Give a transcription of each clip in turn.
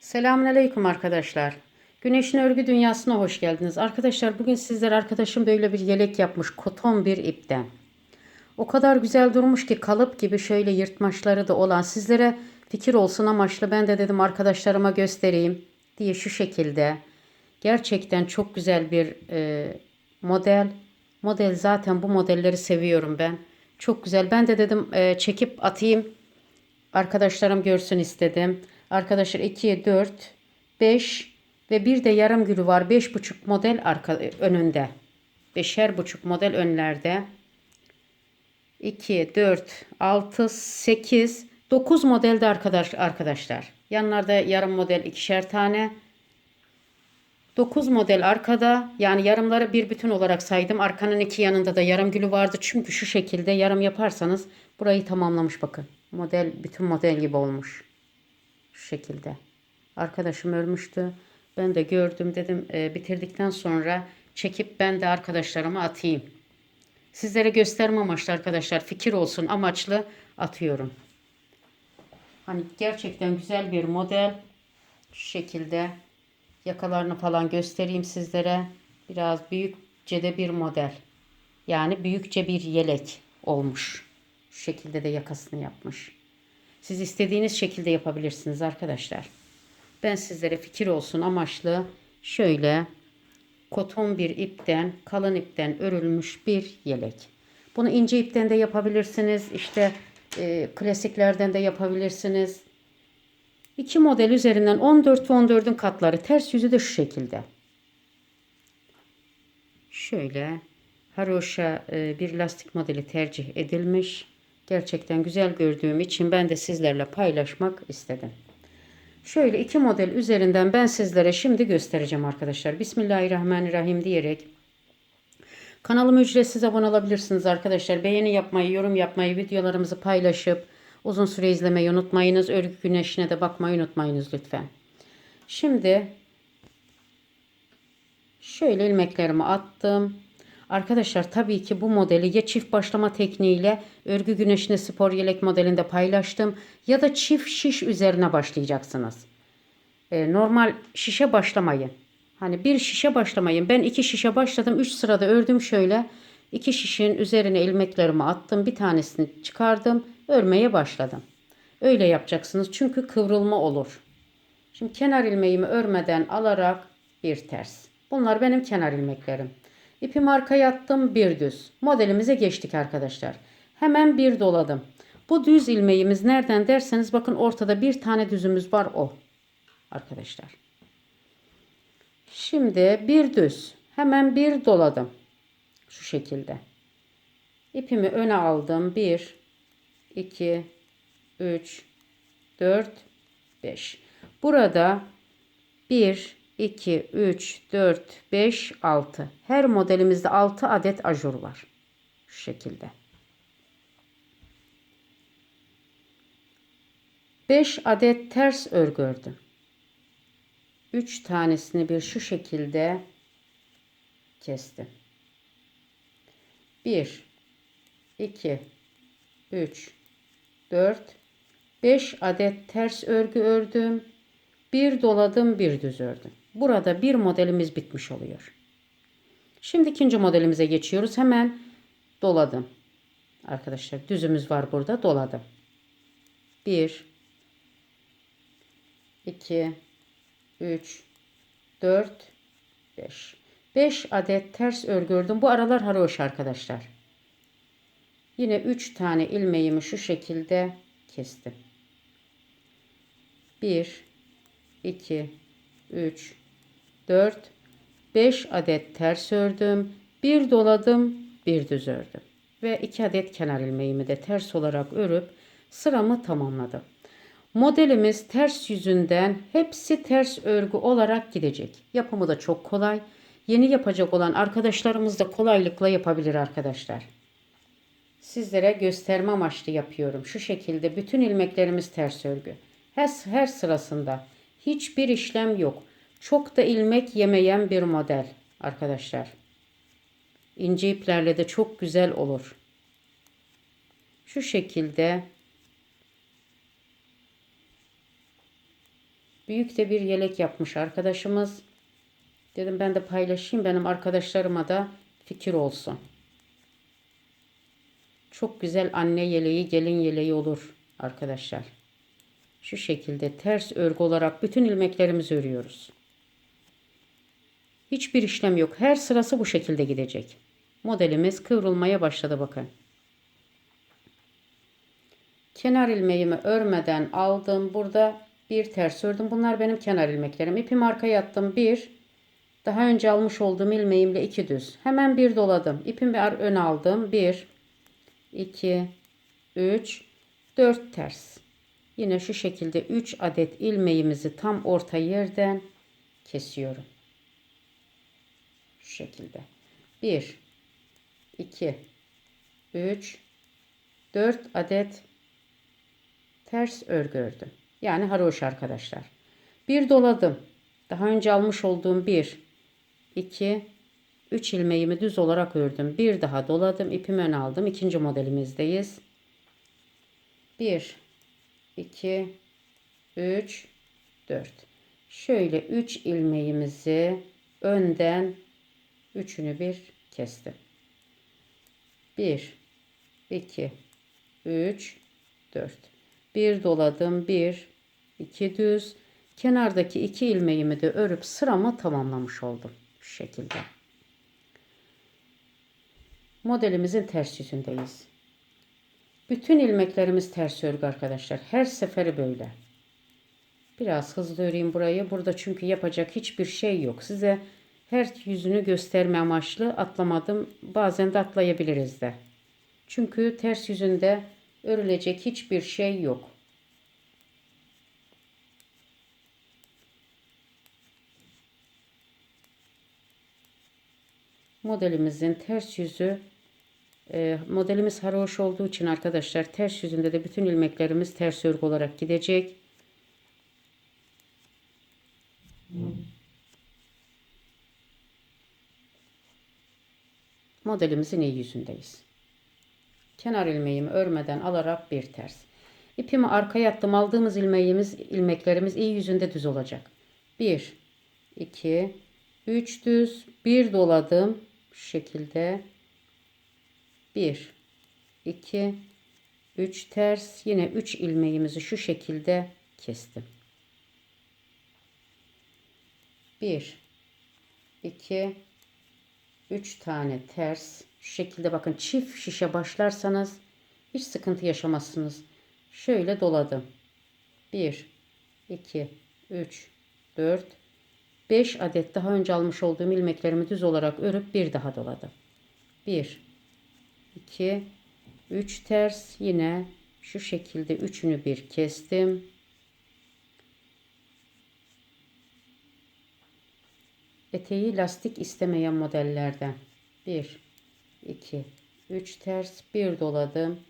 Selamünaleyküm arkadaşlar. Güneşin örgü dünyasına hoş geldiniz. Arkadaşlar bugün sizlere arkadaşım böyle bir yelek yapmış koton bir ipten. O kadar güzel durmuş ki kalıp gibi şöyle yırtmaçları da olan sizlere fikir olsun amaçlı ben de dedim arkadaşlarıma göstereyim diye şu şekilde. Gerçekten çok güzel bir e, model. Model zaten bu modelleri seviyorum ben. Çok güzel. Ben de dedim e, çekip atayım. Arkadaşlarım görsün istedim. Arkadaşlar 2, 4, 5 ve bir de yarım gülü var. 5,5 model arka, önünde. Beşer buçuk model önlerde. 2, 4, 6, 8, 9 modelde arkadaş, arkadaşlar. Yanlarda yarım model ikişer tane. 9 model arkada yani yarımları bir bütün olarak saydım. Arkanın iki yanında da yarım gülü vardı. Çünkü şu şekilde yarım yaparsanız burayı tamamlamış bakın. Model bütün model gibi olmuş. Şu şekilde. Arkadaşım ölmüştü. Ben de gördüm dedim e, bitirdikten sonra çekip ben de arkadaşlarıma atayım. Sizlere gösterme amaçlı arkadaşlar fikir olsun amaçlı atıyorum. Hani gerçekten güzel bir model. Şu şekilde yakalarını falan göstereyim sizlere. Biraz büyükçe de bir model. Yani büyükçe bir yelek olmuş. Şu şekilde de yakasını yapmış. Siz istediğiniz şekilde yapabilirsiniz arkadaşlar. Ben sizlere fikir olsun amaçlı şöyle koton bir ipten, kalın ipten örülmüş bir yelek. Bunu ince ipten de yapabilirsiniz. İşte e, klasiklerden de yapabilirsiniz. İki model üzerinden 14 ve 14'ün katları ters yüzü de şu şekilde. Şöyle haroşa e, bir lastik modeli tercih edilmiş. Gerçekten güzel gördüğüm için ben de sizlerle paylaşmak istedim. Şöyle iki model üzerinden ben sizlere şimdi göstereceğim arkadaşlar. Bismillahirrahmanirrahim diyerek kanalıma ücretsiz abone olabilirsiniz arkadaşlar. Beğeni yapmayı, yorum yapmayı, videolarımızı paylaşıp uzun süre izlemeyi unutmayınız. Örgü güneşine de bakmayı unutmayınız lütfen. Şimdi şöyle ilmeklerimi attım. Arkadaşlar tabii ki bu modeli ya çift başlama tekniğiyle örgü güneşine spor yelek modelinde paylaştım ya da çift şiş üzerine başlayacaksınız. Ee, normal şişe başlamayın. Hani bir şişe başlamayın. Ben iki şişe başladım. Üç sırada ördüm şöyle. İki şişin üzerine ilmeklerimi attım. Bir tanesini çıkardım. Örmeye başladım. Öyle yapacaksınız. Çünkü kıvrılma olur. Şimdi kenar ilmeğimi örmeden alarak bir ters. Bunlar benim kenar ilmeklerim. İpimi arkaya attım bir düz. Modelimize geçtik arkadaşlar. Hemen bir doladım. Bu düz ilmeğimiz nereden derseniz bakın ortada bir tane düzümüz var o. Arkadaşlar. Şimdi bir düz. Hemen bir doladım. Şu şekilde. İpimi öne aldım. 1 2 3 4 5. Burada 1 2 3 4 5 6. Her modelimizde 6 adet ajur var. Şu şekilde. 5 adet ters örgü ördüm. 3 tanesini bir şu şekilde kestim. 1 2 3 4 5 adet ters örgü ördüm. Bir doladım, bir düz ördüm. Burada bir modelimiz bitmiş oluyor. Şimdi ikinci modelimize geçiyoruz. Hemen doladım. Arkadaşlar düzümüz var burada. Doladım. 1 2 3 4 5 5 adet ters örgü ördüm. Bu aralar haroş arkadaşlar. Yine 3 tane ilmeğimi şu şekilde kestim. 1 2 3 4 5 adet ters ördüm. Bir doladım, bir düz ördüm. Ve 2 adet kenar ilmeğimi de ters olarak örüp sıramı tamamladım. Modelimiz ters yüzünden hepsi ters örgü olarak gidecek. Yapımı da çok kolay. Yeni yapacak olan arkadaşlarımız da kolaylıkla yapabilir arkadaşlar. Sizlere gösterme amaçlı yapıyorum. Şu şekilde bütün ilmeklerimiz ters örgü. Her, her sırasında hiçbir işlem yok. Çok da ilmek yemeyen bir model arkadaşlar. İnce iplerle de çok güzel olur. Şu şekilde Büyük de bir yelek yapmış arkadaşımız. Dedim ben de paylaşayım benim arkadaşlarıma da fikir olsun. Çok güzel anne yeleği, gelin yeleği olur arkadaşlar. Şu şekilde ters örgü olarak bütün ilmeklerimizi örüyoruz. Hiçbir işlem yok. Her sırası bu şekilde gidecek. Modelimiz kıvrılmaya başladı bakın. Kenar ilmeğimi örmeden aldım. Burada bir ters ördüm. Bunlar benim kenar ilmeklerim. İpimi arkaya attım. Bir. Daha önce almış olduğum ilmeğimle iki düz. Hemen bir doladım. İpimi ön aldım. Bir. 2 3 4 ters. Yine şu şekilde 3 adet ilmeğimizi tam orta yerden kesiyorum. Şu şekilde. 1 2 3 4 adet ters örgü ördüm. Yani haroş arkadaşlar. Bir doladım. Daha önce almış olduğum 1 2 3 ilmeğimi düz olarak ördüm. Bir daha doladım. ipimi ön aldım. İkinci modelimizdeyiz. 1 2 3 4 Şöyle 3 ilmeğimizi önden üçünü bir kestim. 1 2 3 4 bir doladım. 1 2 düz kenardaki iki ilmeğimi de örüp sıramı tamamlamış oldum. Şu şekilde modelimizin ters yüzündeyiz. Bütün ilmeklerimiz ters örgü arkadaşlar. Her seferi böyle. Biraz hızlı öreyim burayı. Burada çünkü yapacak hiçbir şey yok. Size her yüzünü gösterme amaçlı atlamadım. Bazen de atlayabiliriz de. Çünkü ters yüzünde örülecek hiçbir şey yok. Modelimizin ters yüzü e, modelimiz haroş olduğu için arkadaşlar ters yüzünde de bütün ilmeklerimiz ters örgü olarak gidecek. Modelimizin iyi yüzündeyiz. Kenar ilmeğimi örmeden alarak bir ters. İpimi arkaya attım. Aldığımız ilmeğimiz, ilmeklerimiz iyi yüzünde düz olacak. 1 2 3 düz, 1 doladım. Şu şekilde 1 2 3 ters yine 3 ilmeğimizi şu şekilde kestim. 1 2 3 tane ters şu şekilde bakın çift şişe başlarsanız hiç sıkıntı yaşamazsınız. Şöyle doladım. 1 2 3 4 5 adet daha önce almış olduğum ilmeklerimi düz olarak örüp bir daha doladım. 1 2 3 ters yine şu şekilde üçünü bir kestim. Eteği lastik istemeyen modellerden 1 2 3 ters bir doladım.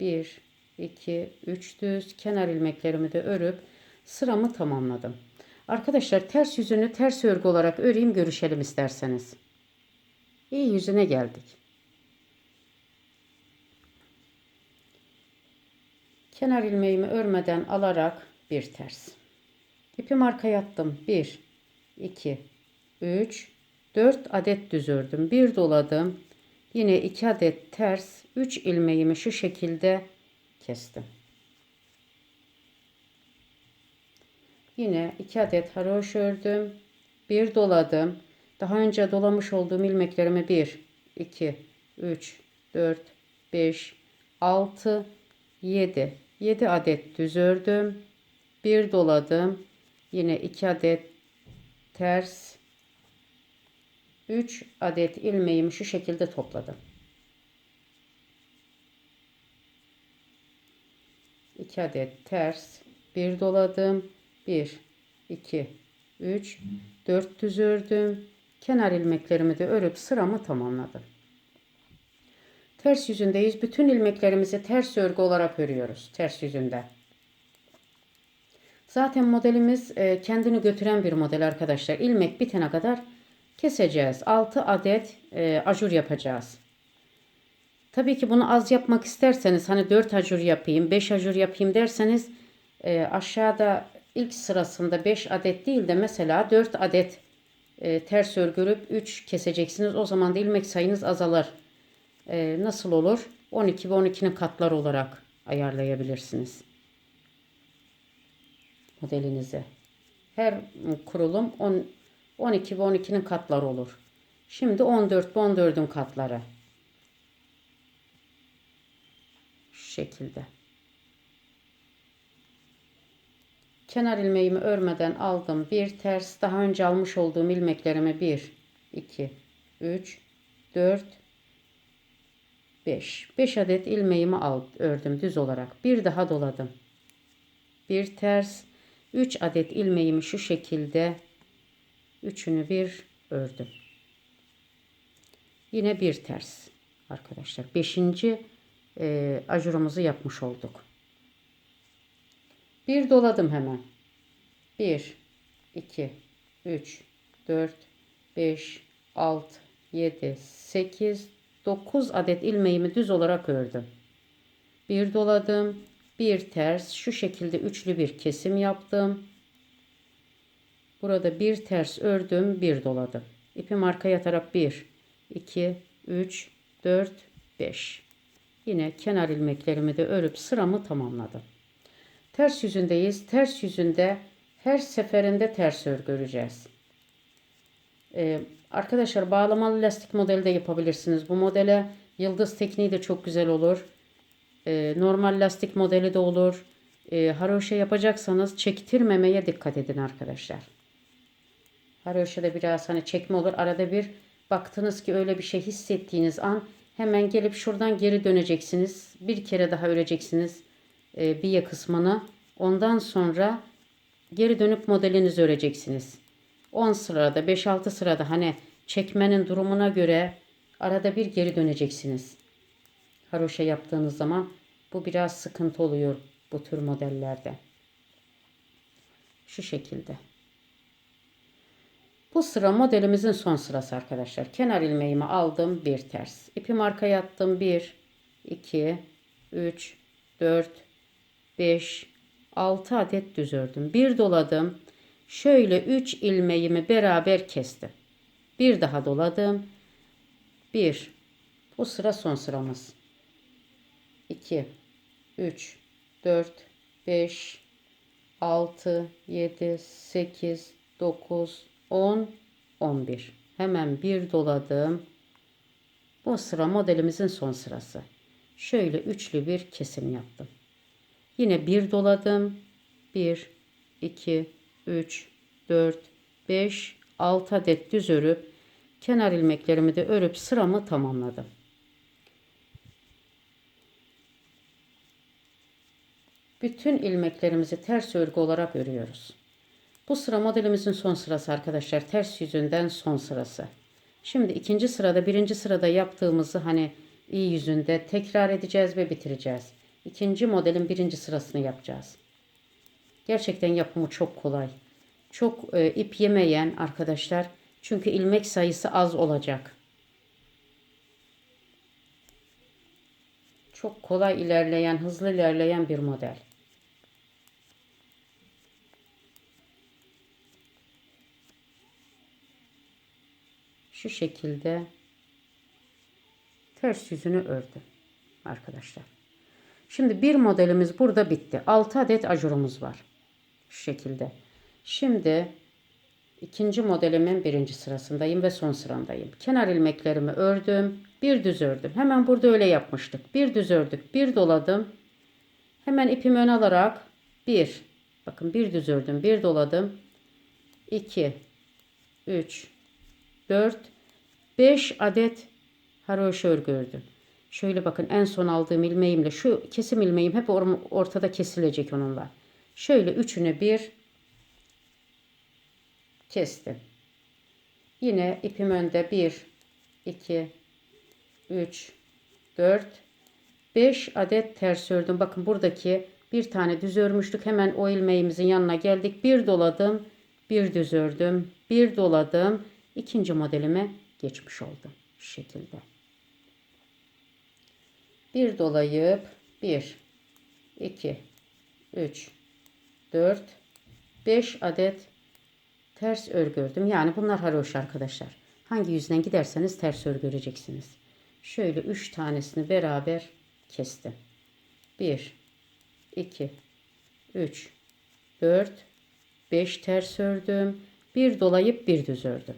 1 2 3 düz kenar ilmeklerimi de örüp sıramı tamamladım. Arkadaşlar ters yüzünü ters örgü olarak öreyim görüşelim isterseniz. İyi yüzüne geldik. Kenar ilmeğimi örmeden alarak bir ters. İpim arkaya attım. 1 2 3 4 adet düz ördüm. Bir doladım. Yine 2 adet ters 3 ilmeğimi şu şekilde kestim. Yine 2 adet haroş ördüm. Bir doladım. Daha önce dolamış olduğum ilmeklerimi 1, 2, 3, 4, 5, 6, 7. 7 adet düz ördüm. Bir doladım. Yine 2 adet ters. 3 adet ilmeğimi şu şekilde topladım. 2 adet ters. Bir doladım. 1, 2, 3, 4 düz ördüm. Kenar ilmeklerimi de örüp sıramı tamamladım. Ters yüzündeyiz. Bütün ilmeklerimizi ters örgü olarak örüyoruz. Ters yüzünde. Zaten modelimiz e, kendini götüren bir model arkadaşlar. İlmek bitene kadar keseceğiz. 6 adet e, ajur yapacağız. Tabii ki bunu az yapmak isterseniz hani 4 ajur yapayım, 5 ajur yapayım derseniz e, aşağıda ilk sırasında 5 adet değil de mesela 4 adet e, ters örgü 3 keseceksiniz. O zaman da ilmek sayınız azalır. E, nasıl olur? 12 ve 12'nin katları olarak ayarlayabilirsiniz. Modelinize. Her kurulum 10, 12 ve 12'nin katları olur. Şimdi 14 ve 14'ün katları. Şu şekilde. Kenar ilmeğimi örmeden aldım. Bir ters daha önce almış olduğum ilmeklerimi 1, 2, 3, 4, 5. 5 adet ilmeğimi al, ördüm düz olarak. Bir daha doladım. Bir ters. 3 adet ilmeğimi şu şekilde üçünü bir ördüm. Yine bir ters arkadaşlar. 5. E, ajurumuzu yapmış olduk. Bir doladım hemen. 1, 2, 3, 4, 5, 6, 7, 8, 9 adet ilmeğimi düz olarak ördüm. Bir doladım. Bir ters. Şu şekilde üçlü bir kesim yaptım. Burada bir ters ördüm. Bir doladım. İpim arkaya yatarak 1, 2, 3, 4, 5. Yine kenar ilmeklerimi de örüp sıramı tamamladım. Ters yüzündeyiz. Ters yüzünde her seferinde ters örgü. Ee, arkadaşlar bağlamalı lastik modeli de yapabilirsiniz. Bu modele yıldız tekniği de çok güzel olur. Ee, normal lastik modeli de olur. Ee, haroşa yapacaksanız çektirmemeye dikkat edin arkadaşlar. Haroşa'da biraz hani çekme olur. Arada bir baktınız ki öyle bir şey hissettiğiniz an hemen gelip şuradan geri döneceksiniz. Bir kere daha öreceksiniz e, biye kısmını. Ondan sonra geri dönüp modelinizi öreceksiniz. 10 sırada 5-6 sırada hani çekmenin durumuna göre arada bir geri döneceksiniz. Haroşa yaptığınız zaman bu biraz sıkıntı oluyor bu tür modellerde. Şu şekilde. Bu sıra modelimizin son sırası arkadaşlar. Kenar ilmeğimi aldım. Bir ters. İpim arkaya attım. 1, 2, 3, 4, 5, 6 adet düz ördüm. Bir doladım. Şöyle 3 ilmeğimi beraber kestim. Bir daha doladım. 1. Bu sıra son sıramız. 2, 3, 4, 5, 6, 7, 8, 9, 10, 11. Hemen bir doladım. Bu sıra modelimizin son sırası. Şöyle üçlü bir kesim yaptım. Yine bir doladım. 1, 2, 3, 4, 5, 6 adet düz örüp kenar ilmeklerimi de örüp sıramı tamamladım. Bütün ilmeklerimizi ters örgü olarak örüyoruz. Bu sıra modelimizin son sırası arkadaşlar. Ters yüzünden son sırası. Şimdi ikinci sırada birinci sırada yaptığımızı hani iyi yüzünde tekrar edeceğiz ve bitireceğiz. İkinci modelin birinci sırasını yapacağız. Gerçekten yapımı çok kolay. Çok e, ip yemeyen arkadaşlar. Çünkü ilmek sayısı az olacak. Çok kolay ilerleyen, hızlı ilerleyen bir model. Şu şekilde ters yüzünü ördüm arkadaşlar. Şimdi bir modelimiz burada bitti. 6 adet ajurumuz var. Şu şekilde. Şimdi ikinci modelimin birinci sırasındayım ve son sıramdayım. Kenar ilmeklerimi ördüm. Bir düz ördüm. Hemen burada öyle yapmıştık. Bir düz ördük. Bir doladım. Hemen ipimi ön alarak bir. Bakın bir düz ördüm. Bir doladım. 2 3 4 5 adet haroşa örgü ördüm. Şöyle bakın en son aldığım ilmeğimle şu kesim ilmeğim hep ortada kesilecek onunla. Şöyle üçünü bir kestim. Yine ipim önde 1 2 3 4 5 adet ters ördüm. Bakın buradaki bir tane düz örmüştük. Hemen o ilmeğimizin yanına geldik. Bir doladım. Bir düz ördüm. Bir doladım. ikinci modelime geçmiş oldum. Şu şekilde bir dolayıp 1 2 3 4 5 adet ters örgü ördüm. Yani bunlar haroş arkadaşlar. Hangi yüzden giderseniz ters örgü öreceksiniz. Şöyle 3 tanesini beraber kestim. 1 2 3 4 5 ters ördüm. Bir dolayıp bir düz ördüm.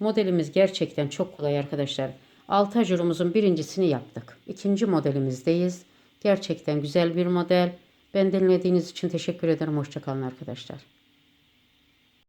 Modelimiz gerçekten çok kolay arkadaşlar. Altı ajurumuzun birincisini yaptık. İkinci modelimizdeyiz. Gerçekten güzel bir model. Ben dinlediğiniz için teşekkür ederim. Hoşçakalın arkadaşlar.